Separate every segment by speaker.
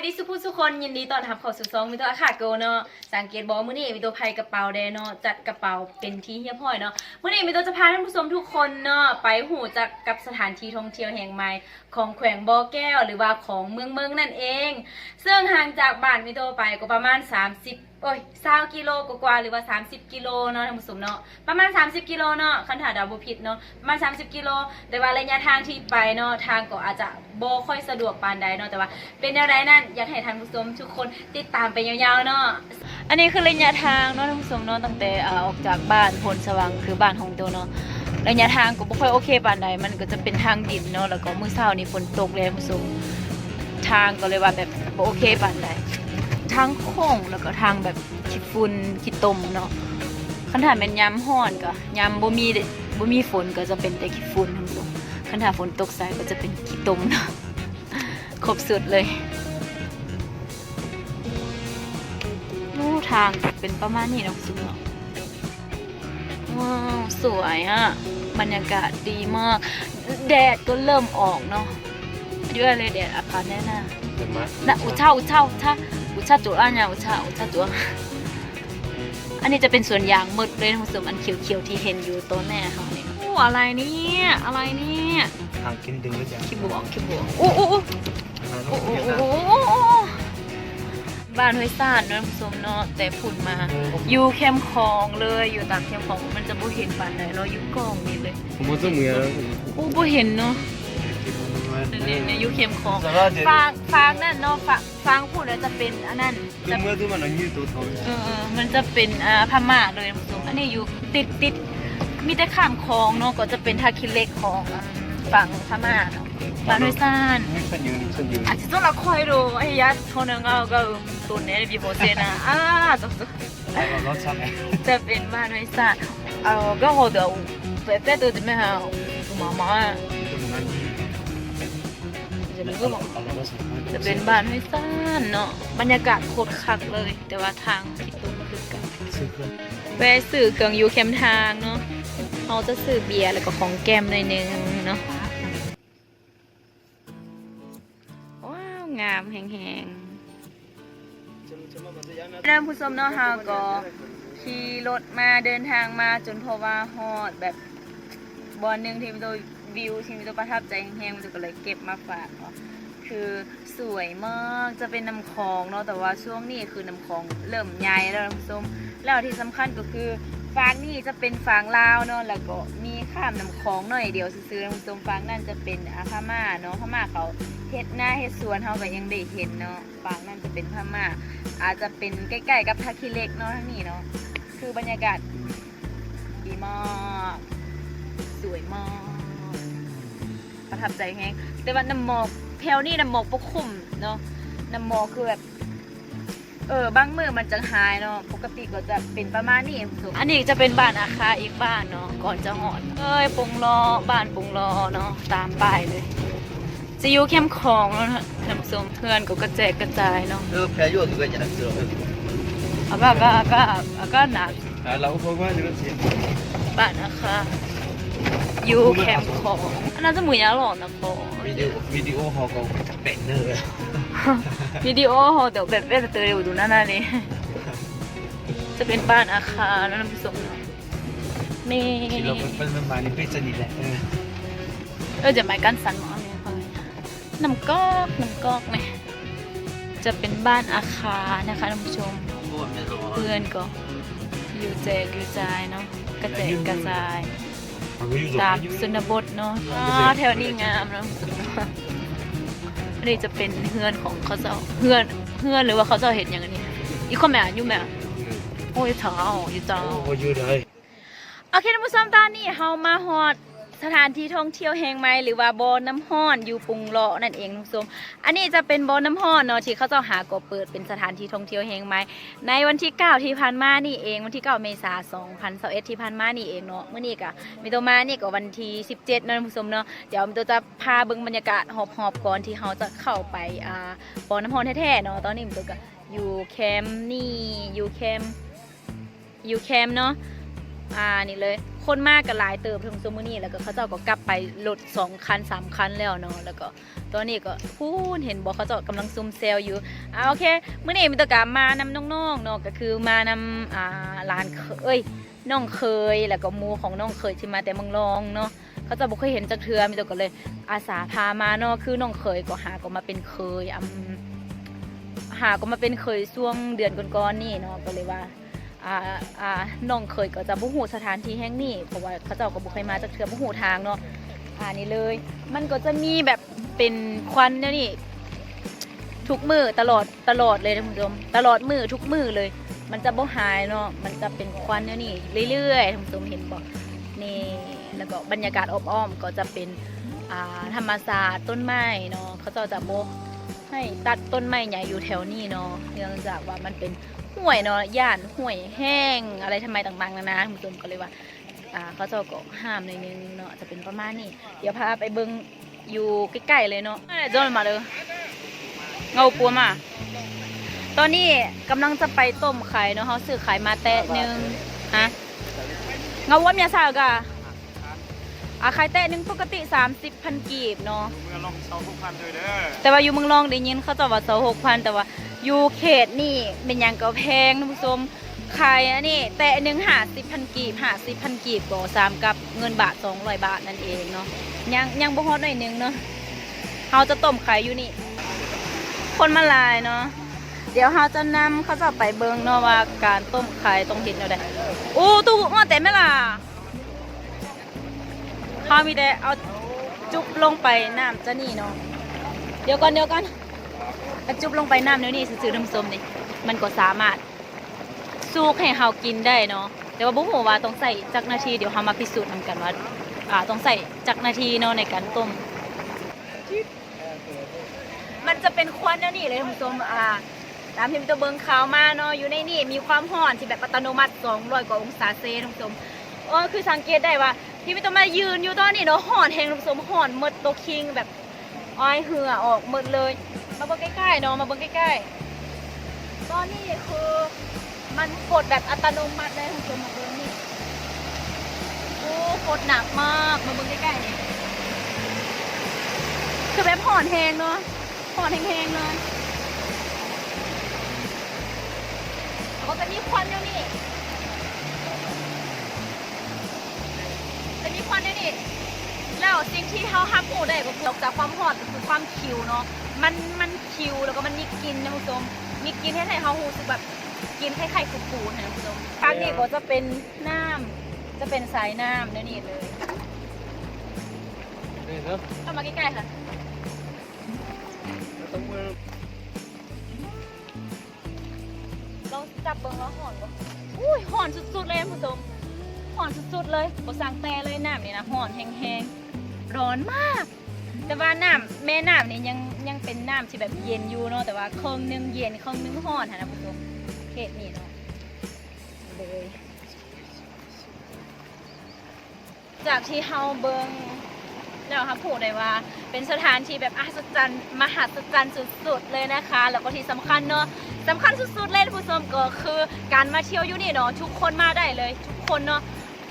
Speaker 1: วัสดีสุภูสุคนยินดีต้อนรับเข้าสู่ซองมิโตะค่ะโกเนาะสังเกตบอกมื้อนี้มิโตะไพกระเป๋าแดเนาะจัดกระเป๋าเป็นที่เฮียบห้อยเนาะมื้อนี้มิโตะจะพาท่านผู้ชมทุกคนเนาะไปหูจักกับสถานที่ท่องเที่ยวแห่งใหม่ของแขวงบ่อแก้วหรือว่าของเมืองเมืองนั่นเอง ซึ่งห่างจากบ้านมิโตะไปก็ประมาณ 30 โอ้ย20กิโลกว่าๆหรือว่า 30 กิโลเนาะท่านผู้ชมเนาะประมาณ 30 กิโลเนาะคันถาดาวบ่ผิดเนาะประมาณ 30 กิโล แต่ว่าระยะทางที่ไปเนาะทางก็อาจจะบ่ค่อยสะดวกปานใดเนาะแต่ว่า เป็นอะไรนั่นอยากให้ท่านผู้ชมทุกคนติดตามไปยาวๆเนาะอันนี้คือระยะทางเนาะท่านผู้ชมเนาะตั้งแต่อออกจากบ้านพลสว่างคือบ้านของตัวเนาะระยะทางก็บ่ค่อยโอเคปานใดมันก็จะเป็นทางดินเนาะแล้วก็มื้อเช้านี่ฝนตกเลยท่านผู้ชมทางก็เลยว่าแบบบ่โอเคปานใด ทางโค้งแล้วก็ทางแบบขี้ฝุ่นขี้ตมเนาะคันถ้าแม่นยามร้อนก็ยามบ่มีบ่มีฝนก็จะเป็นแต่ขี้ฝุ่นท่านผู้ชมคันถ้าฝนตกใส่ก็จะเป็นขี้ตมเนาะครบสุดเลยลู่ทางเป็นประมาณนี้นะคุณผู้ชมว้าวสวยอะบรรยากาศดีมาก แดดก็เริ่มออกเนาะเยอะเลยแดดอาคารแน่น่ะ
Speaker 2: 정 말?
Speaker 1: นะอุช่าอุช่าอุช่า อุชาตัวอาเนี่ยอุชาอุชาตัวอันนี้จะเป็นส่วนยางมืดเลยทุกส่วอันเขียวๆที่เห็นอยู่ตัวแม่เขาเนี่ยโอ้อะไรนี่อะไรนี่ทางกินดึ
Speaker 2: งหรือยัง
Speaker 1: ขี้บวกขี้บวกโอ้โอ้โอ้อบ้านห้วยซาดนาะผู้ชมเนาะแต่ผุ่นมา อยู่แคมคองเลยอยู่ตามแคมคองมันจะบ่เห็นปานใดเราอยู่กองนี่เลย
Speaker 2: ผมบ่เสมือ
Speaker 1: โอ้บ่เห็นเนาะ ในยุคเข้มของฟางฟางนั่นเนาะฟางฟางพูดแล้วจะเป็นอันนั้นจะ
Speaker 2: เมื่อที่มันยืด
Speaker 1: ตัวทงเออมันจะเป็นอ่าพม่าเลยผสมอันนี้อยู่ติดติดมีแต่ข้ามคลองเนาะก็จะเป็นทาคิเล็กของฝั่งพม่าเนาะมาด้วยซ่าน
Speaker 2: อาจจะ
Speaker 1: ต้องละคอยดูไอ้ยัดโทนังเอา
Speaker 2: ก็ตุนเนี่
Speaker 1: ยบีโบเซนะอ่าจบจะเป็นมาด้วยซานเอาก็โหเดี๋ยวแต่แต่ตัวจะไม่เอามาหมา จะรู้ก็บอกจะเป็นบ้านไว้ซ่านเนาะบรรยากาศโคตรคักเลย แต่ว่าทางที่ตุ้มคือกันแวะสื่อเครื่องอยู่เข้มทางเนาะเขาจะสื่อเบียร์แล้วก็ของแก้มหน่อยนึงเนาะว้าวงามแหงๆเริ่มผู้ชมเนาะฮาก็ขี่รถมาเดินทางมาจนเพราะว่าฮอดแบบบอลหนึ่งที่มีตัว วิวที่มีตัวประทับใจแห้งๆมันก็เลยเก็บมาฝากเนาะคือสวยมากจะเป็นน้ำคลองเนาะแต่ว่าช่วงนี้คือน้ำคลองเริ่มใหญ่แล้วนะผู้ชมแล้วที่สำคัญก็คือฟางนี่จะเป็นฟางลาวเนาะแล้วก็มีข้ามน้ำคลองหน่อยเดียวซื้อๆนะผู้ชมฟางนั่นจะเป็นอาพม่าเนาะพม่าเขาเฮ็ดหน้าเฮ็ดสวนเขาก็ยังได้เห็นเนาะฟางนั่นจะเป็นพม่า อาจจะเป็นใกล้ๆกับทักคิเล็กเนาะทั้งนี้เนาะคือบรรยากาศดีมาก สวยมาก ประทับใจแฮงแต่ว่าน้ำหมอกแถวนี้น้ำหมอกปกคลุมเนาะน้ำหมอกคือแบบเออบางมือมันจะหายเนาะปกติก็จะเป็นประมาณนี้อันนี้จะเป็นบ้านอาคาอีกบ้านเนาะก่อนจะหอดเอ้ยปงรอบ้านปงรอเนาะตามป้ายเลยจะอยู่เข้มของเนาะน้ำส้มเพื่อนก็กระแจกกระจายเนาะ
Speaker 2: เออแพรยั่วถื
Speaker 1: อก็จะหนักเสืออากาศอากาศอากาหนัก
Speaker 2: เราพบว่าจะเสีย
Speaker 1: บ้านอาคา ยูแคมคออันนั้นจะหมูยาหลอกนะคอวิดีโอ
Speaker 2: วิดีโอฮอลก็เป็นเนอร์
Speaker 1: วิดีโอฮอลเดี๋ยวแบบแบบเตอเร็วดูหน้าหน้าเลยจะเป็นบ้านอาคารแล้วน้ำผสมเมย์ที่เราเป็น
Speaker 2: มาในเป็นสนิทแหละ
Speaker 1: เออจะหมายกันสันหมอเนี่ยน้ำก๊อกน้ำก๊อกไหมจะเป็นบ้านอาคารนะคะท่านผู้ชมเพื่อนก็อยู่แจกอยู่จายเนาะกระเจกกระจาย ตามสุนบทเนาะแถวนี้งามเนาะอันนี้จะเป็นเฮือนของเขาเจ้าเฮือนเฮือนหรือว่าเขาเจ้าเห็นอย่างนี้อีกคนแม่อยู่แม่โอ้ยเท้าอยู่เจ้า
Speaker 2: โอ้ยยู่เลย
Speaker 1: โอเคท่านผู้ชมตอนนี้เฮามาฮอด สถานที่ท่องเที่ยวแห่งใหม่หรือว่าบ่อน้ำห้อนอยู่ปุงเลาะนั่นเองท่านผู้ชมอันนี้จะเป็นบ่อน้ำห้อนเนาะที่เขาเจ้าหาก็เปิดเป็นสถานที่ท่องเที่ยวแห่งใหม่ในวันที่ 9 ที่ผ่านมานี่เองวันที่ 9 เมษายน2021ที่ผ่านมานี่เองเนาะมื้อนี้ก็มีตัวมานี่ก็วันที่ 17เนาะท่นผู้ชมเนาะเดี๋ยวมีตัวจะพาเบิ่งบรรยากาศหอบๆก่อนที่เราจะเข้าไปอ่าบ่อน้ำห้อนแท้ๆเนาะตอนนี้มีตัวก็อยู่แคมป์นี่อยู่แคมป์อยู่แคมป์เนาะ อ่านี่เลย คนมากกับหลายเติบทงซุมื้อนี้แล้วก็เขาเจ้าก็กลับไปรถสองคันสามคันแล้วเนาะแล้วก็ตอนนี้ก็พูนเห็นบอกเขาเจ้ากำลังซุ่มเซลอยู่อ่าโอเคมื้อนี้มีตะกามมานำน้องๆเนาะก็คือมานำอ่าหลานเคยน้องเคยแล้วก็มูของน้องเคยที่มาแต่เมืองรองเนาะเขาจะบ่เคยเห็นจักเทือมีแต่ก็เลย อาสาพามาเนาะคือน้องเคยก็หาก็มาเป็นเคยอำหาก็มาเป็นเคยช่วงเดือนก่อนๆนี่เนาะก็เลยว่า อ่าอ่าน้องเคยก็จะบ่ฮู้สถานที่แห่งนี้เพราะว่าเขาเจ้าก็บ่เคยมาจากเทื่อบ่ฮู้ทางเนาะอ่านี่เลย มันก็จะมีแบบเป็นควันเนี่ยนี่ทุกมือตลอดตลอดเลยท่านผู้ชมตลอดมือทุกมือเลย มันจะบ่หายเนาะมันจะเป็นควันเนี่ยนี่เรื่อยๆท่านผู้ชมเห็นบ่นี่แล้วก็บรรยากาศอบอ้อมก็จะเป็นอ่าธรรมศาสตร์ต้นไม้เนาะเขาเจ้าจะบ่ให้ตัดต้นไม้ใหญ่อยู่แถวนี้เนาะเนื่องจากว่ามันเป็น ห่วยเนาะย่านห่วยแห้งอะไรทำไมต่างๆนานาคุณผู้ชมก็เลยว่าอ่าเขาเจ้าก็ห้ามในอยนึงเนาะจะเป็นประมาณนี้เดี๋ยวพาไปเบิงอยู่ใกล้ๆเลยเนาะจนมาเลยเงาปัวมาตอนนี้กำลังจะไปต้มไข่เนาะเขาซื้อไข่มาแตะนึงฮะเงาว่าเมียสาวกะอะไข่แตะหนึ่งปกติ 30พันกีบเนาะ
Speaker 3: เมื่อลองเซาทุกพันเลยเด้อ
Speaker 1: แต่ว่าอยู่เมืองรองได้ยินเขาจะว่าเสาหกพันแต่ว่า อยู่เขตนี่เป็นหยังก็แพงท่านผู้ชมขายอันนี้ แต่หนึ่งหาสิบพันกีบหาสิบพันกีบก็สามกับเงินบาทสองร้อยบาทนั่นเองเนาะยังยังบ่ฮอดหน่อยหนึงเนาะเราจะต้มขายอยู่นี่ คนมาลายเนาะเดี๋ยวเราจะนำเขาจะไปเบิงเนาะว่าการต้มไข่ต้องเห็นเอาได้โอ้ตู้มาแต่ไม่ล่ะเขามีแต่เอาจุบลงไปน้ำจะนี่เนาะเดี๋ยวก่อนเดี๋ยวก่อน กระจุบลงไปน้ำเดี๋ยนี้ซื้อๆน้ำส้มนี่มันก็สามารถสูกให้เฮากินได้เนาะแต่ว่าบุ้หัวว่าต้องใส่จักนาทีเดี๋ยวเฮามาพิสูจน์นำกันว่าอ่าต้องใส่จักนาทีเนาะในการต้ม มันจะเป็นควันเดี๋ยนี้เลยคุณผู้ชมอ่าตามที่มีตัวเบิงขาวมาเนาะอยู่ในนี่มีความร้อนที่แบบอัตโนมัติ200กว่าองศาเซลคุณผู้ชมเออคือสังเกตได้ว่าที่มีตัวมายืนอยู่ตอนนี้เนาะร้อนแหงคุณผู้ชมร้อนหมดตัวคิงแบบอ้อยเหือออกหมดเลย มาเบิ่งใกล้ๆเนาะมาเบิ่งใกล้ๆตอนนี้คือมันกดแบบอัตโนมัติเลยคุณผู้ชมมาเบิ่งนี่โอ้กดหนักมากมาเบิ่งใกล้ๆนี่คือแบบห่อนแหงเนาะห่อนแหงๆเลยก็จะมีควันอยู่นี่จะมีควันอยู่นี่แล้วสิ่งที่เขาฮับหูได้ก็คือจากความหอดก็คือความคิวเนาะ มันมันคิวแล้วก็มันมีกลินนะคุณผู้ชมมีกลินให้ไทยเขาหูสึกแบบกินไข่ไข่ๆปูๆนะคุณผู้ชมทางนี้ก็จะเป็นน้ำจะเป็นสายน้ำเดี๋ยวนี่เลย
Speaker 2: นี่เนาะ
Speaker 1: เข้ามาใกล้ๆค่ะ
Speaker 2: ต้องมือ
Speaker 1: ลองจับเบิ้งแล้วหอนบ่อุ้ยหอนสุดๆเลยคุณผู้ชมหอนสุดๆเลยบ่สั่งแต่เลยน้ำนี่นะหอนแห้งๆร้อนมาก แต่ว่าน้ำแม่น้ำนี่ยังยังเป็นน้ำที่แบบเย็นอยู่เนาะแต่ว่าเครื่องนึงเย็นเครื่องนึงร้อนค่ะนะผู้ชมเขตนี่เนาะเลยจากที่เฮาเบิงแล้วครับพูดได้ว่า เป็นสถานที่แบบอัศจรรย์มหัศจรรย์สุดๆเลยนะคะ แล้วก็ที่สำคัญเนาะสำคัญสุดๆเลยผู้ชมก็คือ การมาเที่ยวอยู่นี่เนาะทุกคนมาได้เลย ทุกคนเนาะ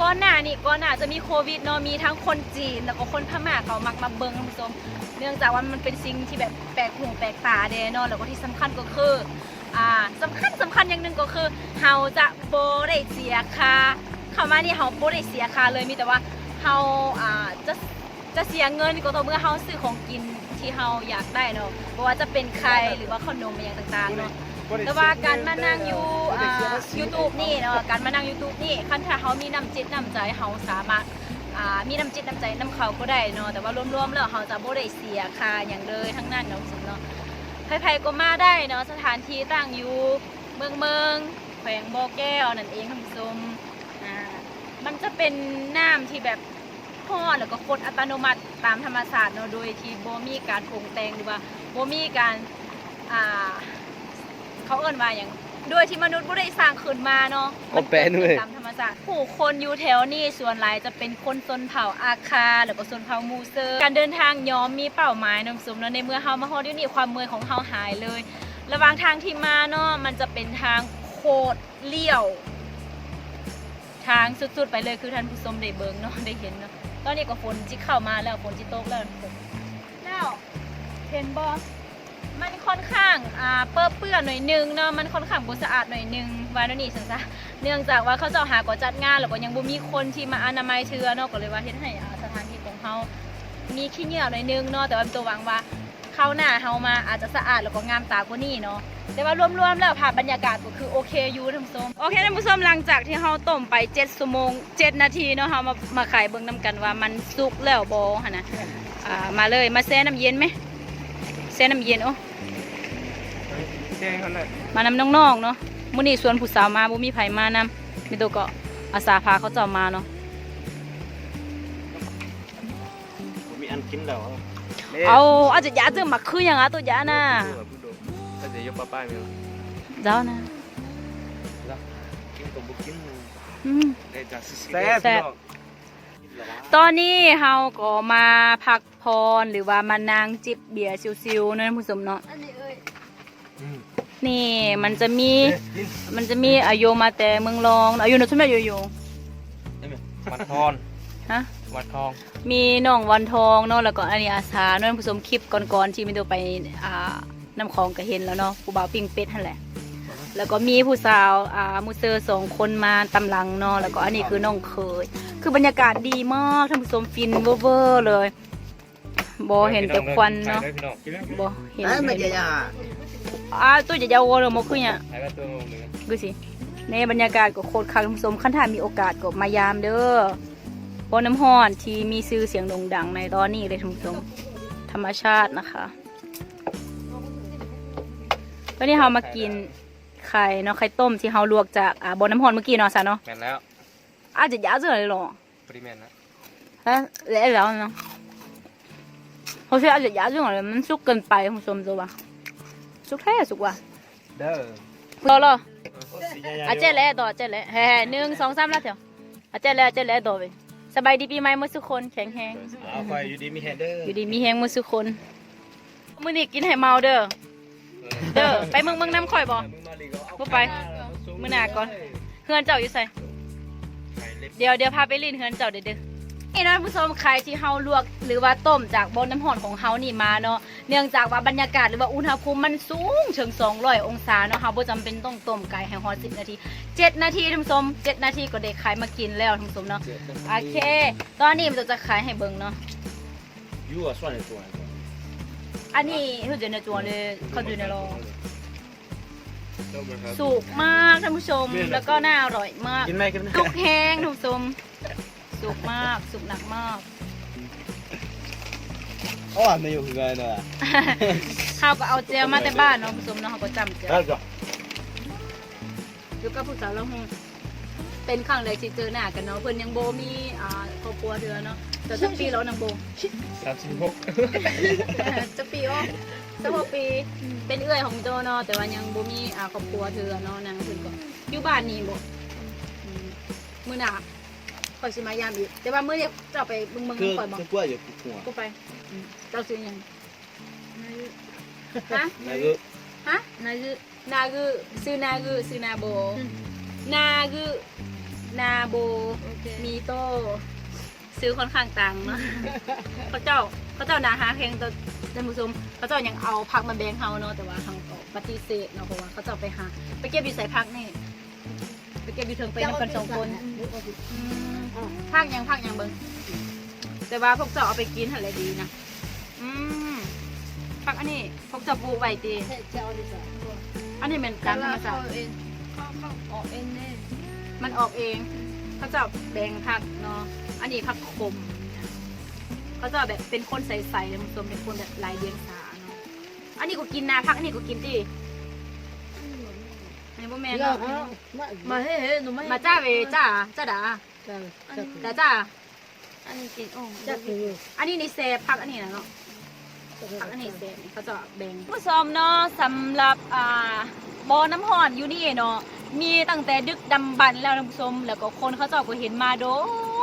Speaker 1: ก่อนหน้านี่ก่อนหน้าจะมีโควิดเนาะมีทั้งคนจีนแล้วก็คนพม่าเขามักมาเบิงท่านผู้ชมเนื่องจากว่ามันเป็นสิ่งที่แบบแปลกหูแปลกตาเด้เนาะแล้วก็ที่สำคัญก็คืออ่าสำคัญสำคัญอย่างหนึ่งก็คือเฮาจะโบได้เสียค่าเข้ามานี่เฮาโบได้เสียค่าเลยมีแต่ว่าเฮาอ่าจะจะเสียเงินก็ต่อเมื่อเฮาซื้อของกินที่เฮาอยากได้เนาะเพราะว่าจะเป็นไข่หรือว่าขนมอะไรอย่างต่างๆเนาะ แต่ว่าการมานั่งอยู่อ่า YouTube นี่เนาะการมานั่ง YouTube นี่คันถ้าเขามีน้ำจิตน้ำใจเขาสามารถอ่ามีน้ำจิตน้ำใจน้ำเขาก็ได้เนาะแต่ว่ารวมๆแล้วเขาจะบ่ได้เสียค่าอย่างเลยทั้งนั้นเนาะคุณผู้ชมเนาะใครๆก็มาได้เนาะสถานที่ตั้งอยู่เมืองเมืองแขวงบ่อแก้วนั่นเองคุณผู้ชมอ่ามันจะเป็นน้ำที่แบบพ่อแล้วก็กดอัตโนมัติตามธรรมศาสตร์เนาะโดยที่บ่มีการปรุงแต่งหรือว่าบ่มีการอ่า เขาเอิ้นว่าอย่างด้วยที่มนุษย์บ่ได้สร้างขึ้นมาเนาะ
Speaker 2: ก็แปลนเลย
Speaker 1: ตามธรรมชาติผู้คนอยู่แถวนี้ส่วนหลายจะเป็นคนชนเผ่าอาคาแล้วก็ชนเผ่ามูเซอร์ การเดินทางย้อมมีเป้าหมายนำสมเนาะในเมื่อเฮามาฮอดอยู่นี่ความเมื่อยของเฮาหายเลย ระหว่างทางที่มาเนาะมันจะเป็นทางโคดเลี้ยว ทางสุดๆไปเลยคือท่านผู้ชมได้เบิ่งเนาะได้เห็นเนาะตอนนี้ก็ฝนจิเข้ามาแล้วฝนจิตกแล้วทุกคนแล้วเห็นบ่ มันค่อนข้างอ่าเปื้อเปื้อนหน่อยนึงเนาะมันค่อนข้างบ่สะอาดหน่อยนึงว่าแนวนี้ซั่นซะเนื่องจากว่าเขาเจ้าหาก่อจัดงานแล้วก็ยังบ่มีคนที่มาอนามัยเชื้อเนาะก็เลยว่าเฮ็ดให้อ่าสถานที่ของเฮามีขี้เหงื่อหน่อยนึงเนาะแต่ว่าตัวหวังว่าคราวหน้าเฮามาอาจจะสะอาดแล้วก็งามตากว่านี้เนาะแต่ว่ารวมๆแล้วภาพบรรยากาศก็คือโอเคอยู่ท่านผู้ชมโอเคท่านผู้ชมหลังจากที่เฮาต้มไป7ชั่วโมง 7 นาทีเนาะเฮามามาขายเบิ่งนํกันว่ามันสุกแล้วบ่หั่นนะอ่ามาเลยมาแช่น้ำเย็นไหม แช่น้ำเย็นโอ้
Speaker 3: แจ้งเขาเลย
Speaker 1: มานำน้องๆเนาะมื้อนี้สวนผู้สาวมาบ่มีไผมานำมีตัวก็อาสาพาเขาเจ้ามาเนาะ
Speaker 3: มมีอันกินแล้ว
Speaker 1: เอาอาจจะยาเจอมาคือยังอะตัวยาน่ะ
Speaker 3: ก็จะยกป้าป้ายมั้ย
Speaker 1: เจ้านะ
Speaker 2: กินกับบุกิน
Speaker 1: อืม
Speaker 2: ได้จากซิส
Speaker 3: แซ่บ
Speaker 1: แซ่บ ตอนนี้เฮาก็มาพักพรหรือว่ามานั่งจิบเบียร์ชิวๆเนอะท่านผู้ชมเนาะนี่มันจะมีมันจะมีอายุมาแต่เมืองรองอายุนะชุมแบบอยู่
Speaker 3: วัดทอน
Speaker 1: ๆฮะ
Speaker 3: วัดทอง
Speaker 1: มีน้องวันทองเนาะแล้วก็อันนี้อาสาเนอะท่านผู้ชมคลิปก่อนๆที่มีตัวไปอ่าน้ำคลองก็เห็นแล้วเนาะผู้บ่าวปิ้งเป็ดนั่นแหละแล้วก็มีผู้สาวอ่ามูเซอร์สองคนมาตำลังเนาะแล้วก็อันนี้คือน้องเคย คือบรรยากาศดีมากท่านผู้ชมฟินเวอร์ๆเลยบอเห็นแต่ควันเนาะบอเห็น
Speaker 2: นั่นมัน
Speaker 1: เห็
Speaker 2: จะ
Speaker 1: น
Speaker 2: ยัง
Speaker 1: อ่าตัวจะยาวเลยมคือเนี่ย
Speaker 3: ถ่ายว่าตัวนึง
Speaker 1: ดูสิในบรรยากาศก็โคตรคักท่านผู้ชมขั้นถ้ามีโอกาสก็มายามเด้อเพราะน้ำห้อนที่มีชื่อเสียงโด่งดังในตอนนี้เลยท่านผู้ชมธรรมชาตินะคะวันนี้เรามากินไข่เนาะไข่ต้มที่เราลวกจากอ่าบนน้ำห้อนเมื่อกี้เนาะซะเนาะ
Speaker 3: แม่นแล้ว
Speaker 1: อาจจะยาวเสือเลยหรอ
Speaker 3: ปริแม่นนะ
Speaker 1: ฮะแล้วแล้วเนาะเขาใช้อาจจะยาวเรื่องอะไรมันสุกเกินไปท่านผู้ชมตัววะสุกแท้สุกว่ะ
Speaker 2: เด้อ
Speaker 1: รอรออาเจ๊แล้วต่ออาเจ๊แล้วเฮ้หนึ่งสองสามแล้วเถอะอาเจ๊แล้วอาเจ๊แล้วต่อไปสบายดีปีใหม่หมื่อสุกคนแข็งแรง
Speaker 2: เอาไปอยู่ดีมีแฮเดอร์
Speaker 1: อยู่ดีมีแฮงหมื่อสุกคนมื้อนี้กินให้เมาเด้อเด้อไปเมืองเมืองน้ำข่อยบ่บ่ไป มื้อหน้าก่อนเฮือนเจ้าอยู่ไส เดี๋ยวเดี๋ยวพาไปลินเฮือนเจ้าเด้อเด้อนี่นะผู้ชมใครที่เฮาลวกหรือว่าต้มจากบ่อน้ำร้อนของเฮานี่มาเนาะเนื่องจากว่าบรรยากาศหรือว่าอุณหภูมิมันสูงถึง200 องศาเนาะเฮาบ่จำเป็นต้องต้มไก่ให้ฮอด10 นาที 7 นาทีท่านผู้ชม 7 นาทีก็ได้ขายมากินแล้วท่านผู้ชมเนาะโอเค ตอนนี้มันจะขายให้เบิ่งเนาะ
Speaker 2: ยูอะส่วนในตัว
Speaker 1: อันนี้คือจะในจวนเลยเขาอยู่ในโรง สุกมากท่านผู้ชม แล้วก็น่าอร่อยมาก
Speaker 2: กินไหมกินไหม
Speaker 1: สุกแห้งท่านผู้ชม สุกมากสุกหนักมาก
Speaker 2: อ๋อไม่อยู่คือไงเนาะ
Speaker 1: ข้าวก็เอาเจลมาแต่บ้านเนาะท่านผู้ชมเนาะเขาก็จำเจล
Speaker 2: แล้วก็
Speaker 1: อยู่กับผู้สาวแล้วคงเป็นครั้งแรกที่เจอหน้ากันเนาะเพิ่นยังโบมีอ่าครอบครัวเดือเนาะแต่จะปีแล้วนางโบ
Speaker 3: สามสิบหก
Speaker 1: จะปีโอ้ จะพอปีเป็นเอื้อยของโจเนาะแต่ว่ายังบ่มีอ่าครอบครัวเธอเนาะนางเพิ่นก็อยู่บ้านนี่บ่อืมมื้อหน้าข่อยสิมายามอีกแต่ว่ามื้อนี้เจ้าไปเบิ่งเบิ่ง
Speaker 2: คือ
Speaker 1: ข่อยบ่
Speaker 2: คือกล้วยอยู่หัว
Speaker 1: กูไปอืมเจ้าซื้อหยังฮะ
Speaker 2: แล้วก็
Speaker 1: ฮะ นากือนากือซื้อนากือซื้อนาโบ นากือนาโบมีโตซื้อค่อนข้างตังเนาะ เขาเจ้าเขาเจ้านาหาเพลงตัว ท่านผู้ชมเขาเจ้ายังเอาพักมาแบ่งเฮาเนาะแต่ว่าเฮาก็ปฏิเสธเนาะเพราะว่าเขาเจ้าไปหาไปเก็บอยู่ใส่พักนี่ไปเก็บอยู่เทิงไปนำกันสองคนอืมพักยังพักยังเบิ่งแต่ว่าพวกเจ้าเอาไปกินหั่นแหละดีนะอืมพักอันนี้พวกเจ้าปลูกไว้ตีอันนี้เป็นการธรรมชาติมันออกเองเขาจะแบ่งผักเนาะอันนี้ผักขม เขาจะแบบเป็นคนใสๆเลยมันเป็นคนแบบลายเดียงสาเนาะอันนี้ก็กินนาผักอันนี้ก็กินดิอันนี้บ่แม่นเนาะ
Speaker 4: มาเฮ้ยหนูไม่
Speaker 1: มาจ้าเวจ้าจ้าดาดาจ้า
Speaker 4: อันนี้กินโอ้จักคือ
Speaker 1: อันนี้นี่เซฟผักอันนี้นะเนาะผักอันนี้เซฟนี่เขาจะแบ่งผู้ชมเนาะสำหรับอ่าบ่อน้ำห่อนอยู่นี่เนาะมีตั้งแต่ดึกดำบรรพ์แล้วท่านผู้ชมแล้วก็คนเขาเจ้าก็เห็นมาโด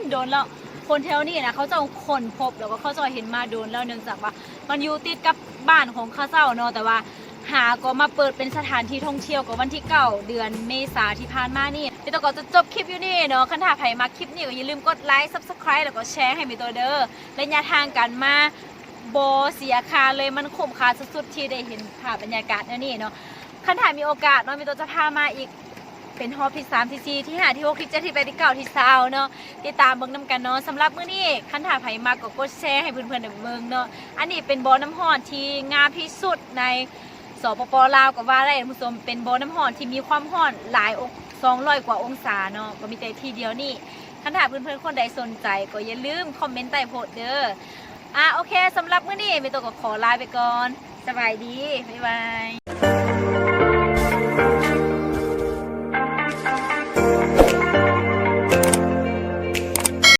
Speaker 1: นโดนแล้ว คนแถวนี้นะเขาจ้าคนพบแล้วก็เขาจ้าเห็นมาโดนแล้วเนื่องจากว่า มันอยู่ติดกับบ้านของข้าเจ้าเนาะแต่ว่าหาก็มาเปิดเป็นสถานที่ท่องเที่ยวก็วันที่เก้าเดือนเมษาที่ผ่านมานี่พี่ตัวก็จะจบคลิปอยู่นี่เนาะคันถ้าใครมาคลิปนี้ก็อย่าลืมกดไลค์ subscribe แล้วก็แชร์ให้มีตัวเด้อระยะทางกันมาโบเสียคาเลยมันคุ้มค่าสุดๆที่ได้เห็นภาพบรรยากาศแนวนี่เนาะคันถ้ามีโอกาสเนาะมีตัวจะพามาอีก เป็นฮอบที่3ที่4ที่5ที่6ที่7ที่8ที่9ที่20เนาะติดตามเบิ่งนํกันเนาะสำหรับมื้อนี้คันถ้าใครมาก็กดแชร์ให้เพื่อนๆได้เบิ่งเนาะอันนี้เป็นบ่อน้ำร้อนที่งามที่สุดในสปปลาวก็ว่าได้ท่านผู้ชมเป็นบ่อน้ำร้อนที่มีความร้อนหลายอง200 กว่าองศาเนาะก็มีแต่ที่เดียวนี่คันถ้าเพื่อนๆคนใดสนใจก็อย่าลืมคอมเมนต์ใต้โพสต์เด้ออะโอเคสำหรับมื้อนี้มีตัวก็ขอลาไปก่อนสบายดีบ๊ายบาย